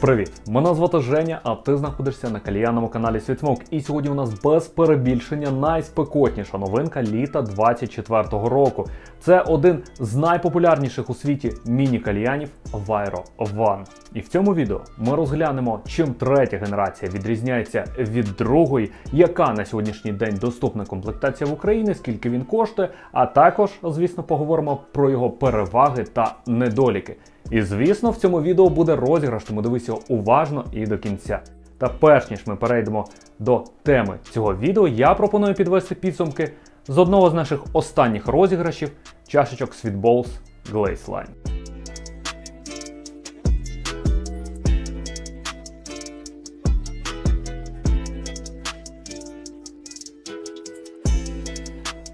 Привіт! Мене звати Женя, а ти знаходишся на кальянному каналі Світмок. І сьогодні у нас без перебільшення найспекотніша новинка літа 24-го року. Це один з найпопулярніших у світі міні-кальянів Viro One. І в цьому відео ми розглянемо, чим третя генерація відрізняється від другої, яка на сьогоднішній день доступна комплектація в Україні, скільки він коштує, а також, звісно, поговоримо про його переваги та недоліки. І звісно, в цьому відео буде розіграш, тому дивись його уважно і до кінця. Та перш ніж ми перейдемо до теми цього відео, я пропоную підвести підсумки з одного з наших останніх розіграшів чашечок Sweetballs Glaze Line.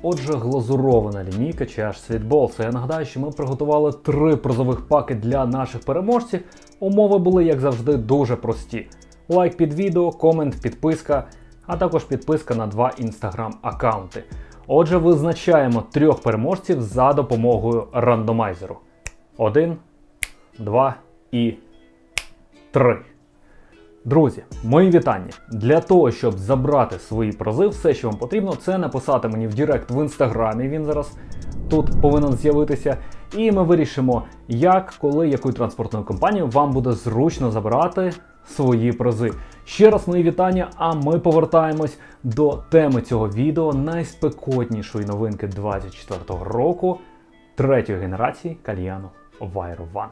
Отже, глазурована лінійка чи аж Sweetballs. Я нагадаю, що ми приготували три призових паки для наших переможців. Умови були, як завжди, дуже прості: лайк під відео, комент, підписка, а також підписка на два інстаграм-аккаунти. Отже, визначаємо трьох переможців за допомогою рандомайзеру. Один, два і три. Друзі, мої вітання. Для того, щоб забрати свої призи, все, що вам потрібно, це написати мені в Директ в інстаграмі. Він зараз тут повинен з'явитися. І ми вирішимо, як, коли, якою транспортною компанією вам буде зручно забирати свої призи. Ще раз мої вітання, а ми повертаємось до теми цього відео найспекотнішої новинки 24-го року третьої генерації кальяну Viro One.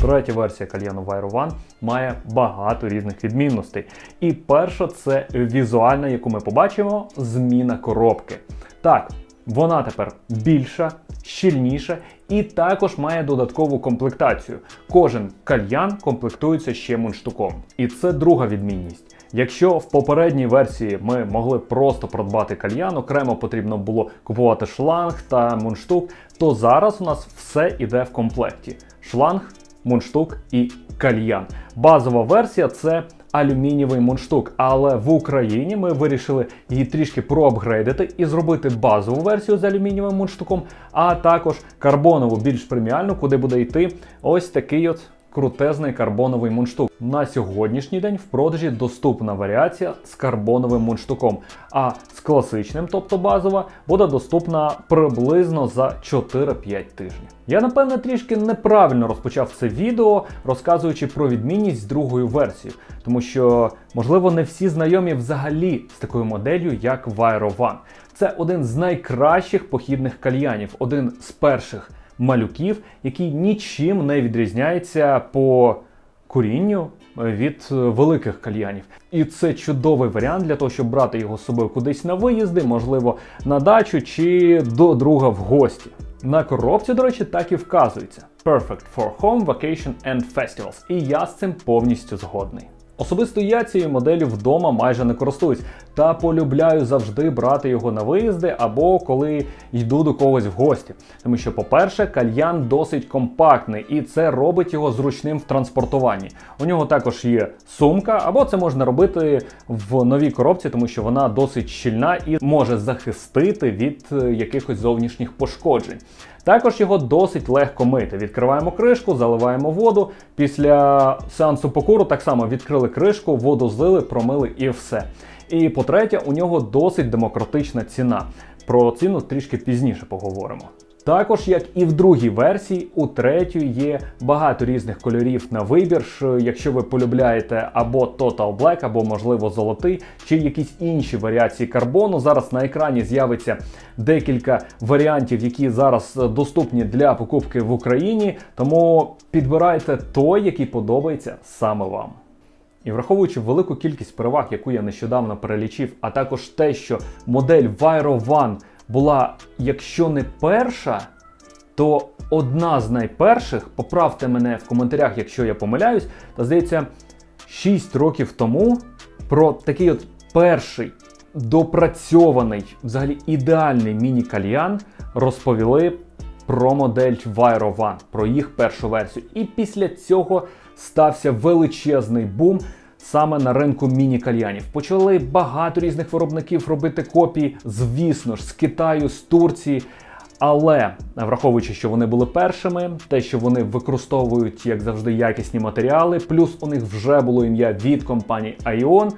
Третя версія кальяну Viro One має багато різних відмінностей. І перша це візуальна, яку ми побачимо, зміна коробки. Так, вона тепер більша, щільніша і також має додаткову комплектацію. Кожен кальян комплектується ще мундштуком. І це друга відмінність. Якщо в попередній версії ми могли просто придбати кальян, окремо потрібно було купувати шланг та мундштук, то зараз у нас все іде в комплекті: шланг, мундштук і кальян. Базова версія це алюмінієвий мундштук, але в Україні ми вирішили її трішки проапгрейдити і зробити базову версію з алюмінієвим мундштуком, а також карбонову, більш преміальну, куди буде йти ось такий от крутезний карбоновий мундштук. На сьогоднішній день в продажі доступна варіація з карбоновим мундштуком, а з класичним, тобто базова, буде доступна приблизно за 4-5 тижнів. Я напевне трішки неправильно розпочав це відео, розказуючи про відмінність з другою версією, тому що, можливо, не всі знайомі взагалі з такою моделлю, як Viro One. Це один з найкращих похідних кальянів, один з перших малюків, який нічим не відрізняється по курінню від е, великих кальянів. І це чудовий варіант для того, щоб брати його з собою кудись на виїзди, можливо, на дачу чи до друга в гості. На коробці, до речі, так і вказується: Perfect for home, vacation and festivals. І я з цим повністю згодний. Особисто я цією моделлю вдома майже не користуюсь та полюбляю завжди брати його на виїзди або коли йду до когось в гості. Тому що, по-перше, кальян досить компактний і це робить його зручним в транспортуванні. У нього також є сумка, або це можна робити в новій коробці, тому що вона досить щільна і може захистити від е, якихось зовнішніх пошкоджень. Також його досить легко мити. Відкриваємо кришку, заливаємо воду. Після сеансу покуру так само відкрили кришку, воду злили, промили і все. І по-третє, у нього досить демократична ціна. Про ціну трішки пізніше поговоримо. Також, як і в другій версії, у третій є багато різних кольорів на вибір. Якщо ви полюбляєте або Total Black, або, можливо, золотий, чи якісь інші варіації карбону. Зараз на екрані з'явиться декілька варіантів, які зараз доступні для покупки в Україні. Тому підбирайте той, який подобається саме вам. І враховуючи велику кількість переваг, яку я нещодавно перелічив, а також те, що модель Viro One була, якщо не перша, то одна з найперших, поправте мене в коментарях, якщо я помиляюсь, та здається, 6 років тому про такий от перший допрацьований, взагалі ідеальний міні-кальян розповіли про модель Viro One, про їх першу версію. І після цього стався величезний бум саме на ринку міні-кальянів. Почали багато різних виробників робити копії, звісно ж, з Китаю, з Турції. Але враховуючи, що вони були першими, те, що вони використовують, як завжди, якісні матеріали, плюс у них вже було ім'я від компанії Aion,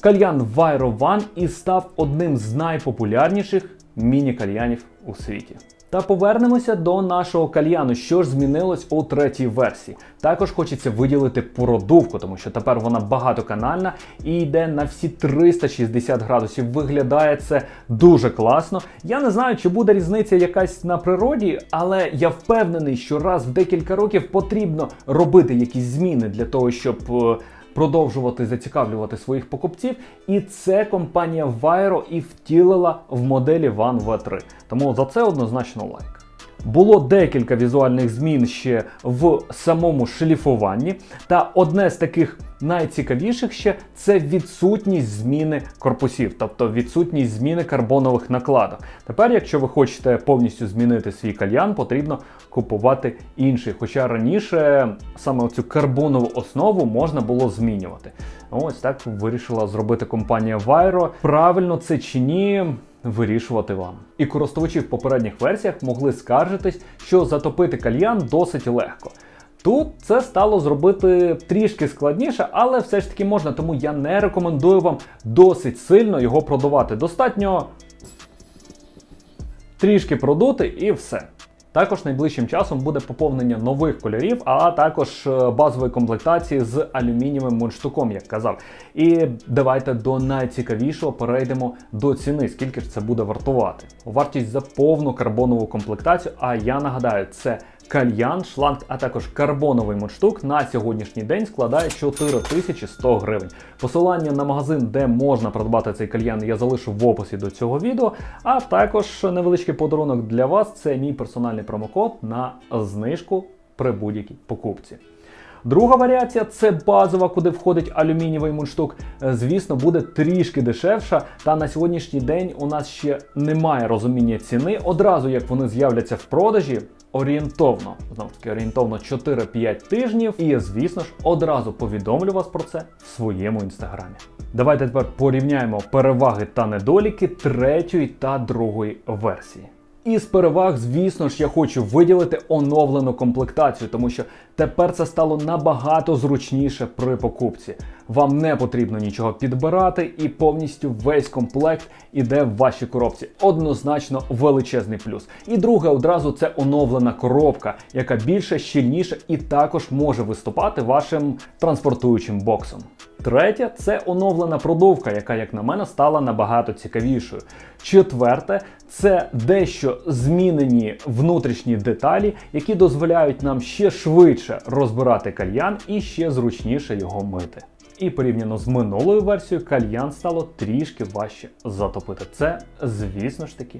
кальян One і став одним з найпопулярніших міні-кальянів у світі. Та повернемося до нашого кальяну, що ж змінилось у третій версії. Також хочеться виділити продувку, тому що тепер вона багатоканальна і йде на всі 360 градусів. Виглядає це дуже класно. Я не знаю, чи буде різниця якась на природі, але я впевнений, що раз в декілька років потрібно робити якісь зміни для того, щоб. Продовжувати зацікавлювати своїх покупців, і це компанія Vairo і втілила в моделі One V3. Тому за це однозначно лайк. Було декілька візуальних змін ще в самому шліфуванні, та одне з таких найцікавіших ще це відсутність зміни корпусів, тобто відсутність зміни карбонових накладок. Тепер, якщо ви хочете повністю змінити свій кальян, потрібно купувати інший. Хоча раніше саме цю карбонову основу можна було змінювати. Ось так вирішила зробити компанія Vairo. Правильно це чи ні? Вирішувати вам. І користувачі в попередніх версіях могли скаржитись, що затопити кальян досить легко. Тут це стало зробити трішки складніше, але все ж таки можна, тому я не рекомендую вам досить сильно його продувати. Достатньо трішки продути і все. Також найближчим часом буде поповнення нових кольорів, а також е, базової комплектації з алюмінієвим мундштуком, як казав. І давайте до найцікавішого перейдемо до ціни, скільки ж це буде вартувати. Вартість за повну карбонову комплектацію. А я нагадаю, це кальян, шланг, а також карбоновий мундштук на сьогоднішній день складає 4100 гривень. Посилання на магазин, де можна придбати цей кальян, я залишу в описі до цього відео. А також невеличкий подарунок для вас це мій персональний промокод на знижку при будь-якій покупці. Друга варіація це базова, куди входить алюмінієвий мундштук. Звісно, буде трішки дешевша. Та на сьогоднішній день у нас ще немає розуміння ціни. Одразу як вони з'являться в продажі, орієнтовно, знов таки, орієнтовно 4-5 тижнів. І я, звісно ж, одразу повідомлю вас про це в своєму інстаграмі. Давайте тепер порівняємо переваги та недоліки третьої та другої версії. Із переваг, звісно ж, я хочу виділити оновлену комплектацію, тому що тепер це стало набагато зручніше при покупці. Вам не потрібно нічого підбирати, і повністю весь комплект іде в вашій коробці. Однозначно величезний плюс. І друге, одразу це оновлена коробка, яка більше, щільніша і також може виступати вашим транспортуючим боксом. Третє це оновлена продовка, яка, як на мене, стала набагато цікавішою. Четверте це дещо змінені внутрішні деталі, які дозволяють нам ще швидше розбирати кальян і ще зручніше його мити. І порівняно з минулою версією, кальян стало трішки важче затопити. Це, звісно ж таки.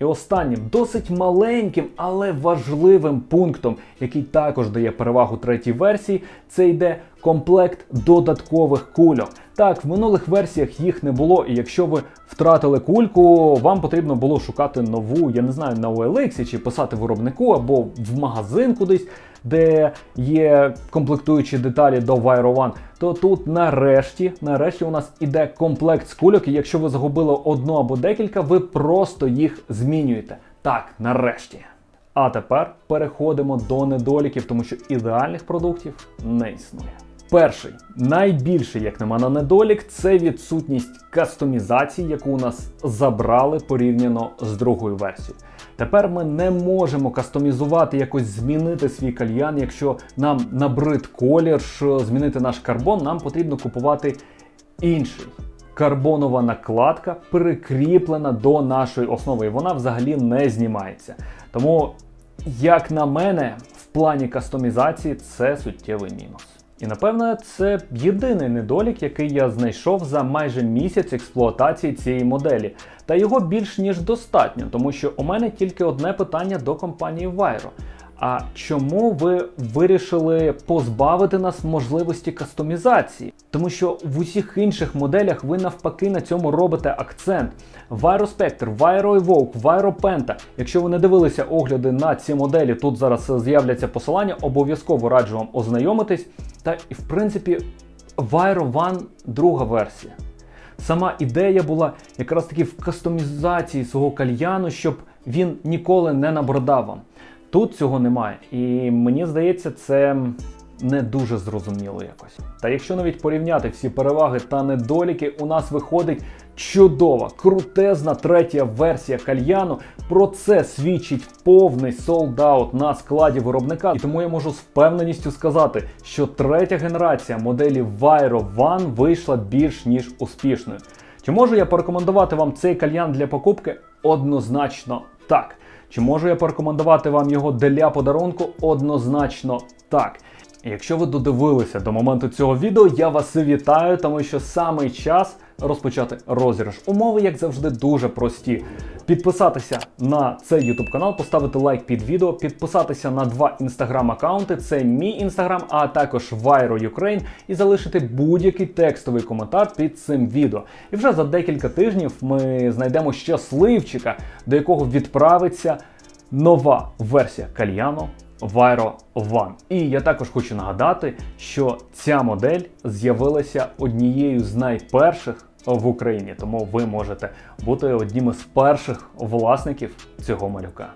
І останнім досить маленьким, але важливим пунктом, який також дає перевагу третій версії, це йде комплект додаткових кульок. Так, в минулих версіях їх не було, і якщо ви втратили кульку, вам потрібно було шукати нову, я не знаю, на OLX чи писати виробнику або в магазин кудись, де є комплектуючі деталі до One, то тут нарешті, нарешті у нас іде комплект з кульок, і якщо ви загубили одну або декілька, ви просто їх змінюєте. Так, нарешті. А тепер переходимо до недоліків, тому що ідеальних продуктів не існує. Перший, найбільший, як на мене, недолік це відсутність кастомізації, яку у нас забрали порівняно з другою версією. Тепер ми не можемо кастомізувати, якось змінити свій кальян. Якщо нам набрид колір, змінити наш карбон, нам потрібно купувати інший. Карбонова накладка прикріплена до нашої основи, і вона взагалі не знімається. Тому, як на мене, в плані кастомізації це суттєвий мінус. І напевно, це єдиний недолік, який я знайшов за майже місяць експлуатації цієї моделі. Та його більш ніж достатньо, тому що у мене тільки одне питання до компанії Vairo. А чому ви вирішили позбавити нас можливості кастомізації? Тому що в усіх інших моделях ви навпаки на цьому робите акцент. Vairo Spectre, Vairo Evoque, Vairo Penta. Якщо ви не дивилися огляди на ці моделі, тут зараз з'являться посилання, обов'язково раджу вам ознайомитись. Та і в принципі Vairo One друга версія. Сама ідея була якраз таки в кастомізації свого кальяну, щоб він ніколи не набридав вам. Тут цього немає. І мені здається, це не дуже зрозуміло якось. Та якщо навіть порівняти всі переваги та недоліки, у нас виходить чудова, крутезна третя версія кальяну. Про це свідчить повний солдаут на складі виробника. І тому я можу з впевненістю сказати, що третя генерація моделі Vairo One вийшла більш ніж успішною. Чи можу я порекомендувати вам цей кальян для покупки? Однозначно так. Чи можу я порекомендувати вам його для подарунку? Однозначно так. Якщо ви додивилися до моменту цього відео, я вас вітаю, тому що саме час розпочати розіграш. Умови, як завжди, дуже прості. Підписатися на цей YouTube канал, поставити лайк під відео, підписатися на два інстаграм аккаунти. Це мій інстаграм, а також Vairo Ukraine, і залишити будь-який текстовий коментар під цим відео. І вже за декілька тижнів ми знайдемо щасливчика, до якого відправиться нова версія кальяну Vairo One. І я також хочу нагадати, що ця модель з'явилася однією з найперших в Україні, тому ви можете бути одним із перших власників цього малюка.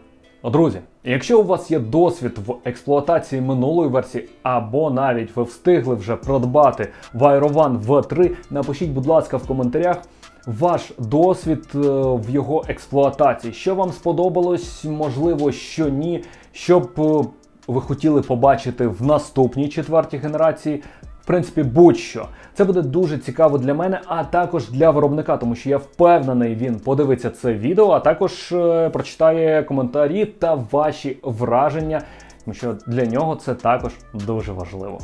Друзі, якщо у вас є досвід в експлуатації минулої версії, або навіть ви встигли вже придбати Vairo One V3, напишіть, будь ласка, в коментарях ваш досвід е, в його експлуатації. Що вам сподобалось, можливо, що ні, щоб е, ви хотіли побачити в наступній четвертій генерації. В принципі, будь-що. Це буде дуже цікаво для мене, а також для виробника, тому що я впевнений, він подивиться це відео, а також е, прочитає коментарі та ваші враження, тому що для нього це також дуже важливо.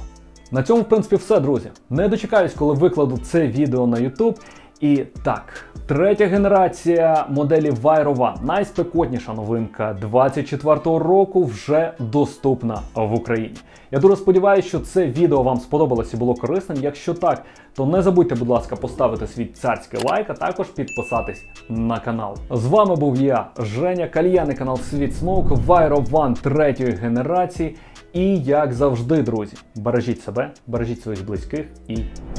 На цьому, в принципі, все, друзі. Не дочекаюсь, коли викладу це відео на YouTube. І так, третя генерація моделі Vairo One, найспекотніша новинка 24-го року, вже доступна в Україні. Я дуже сподіваюся, що це відео вам сподобалось і було корисним. Якщо так, то не забудьте, будь ласка, поставити свій царський лайк, а також підписатись на канал. З вами був я, Женя, кальяний канал Світ Смоук, Vairo One третьої генерації. І як завжди, друзі, бережіть себе, бережіть своїх близьких і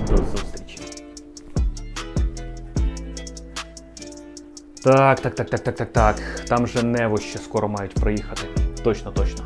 до зустрічі. Так, так, так, так, так, так, так. Там же Нево ще скоро мають приїхати. Точно, точно.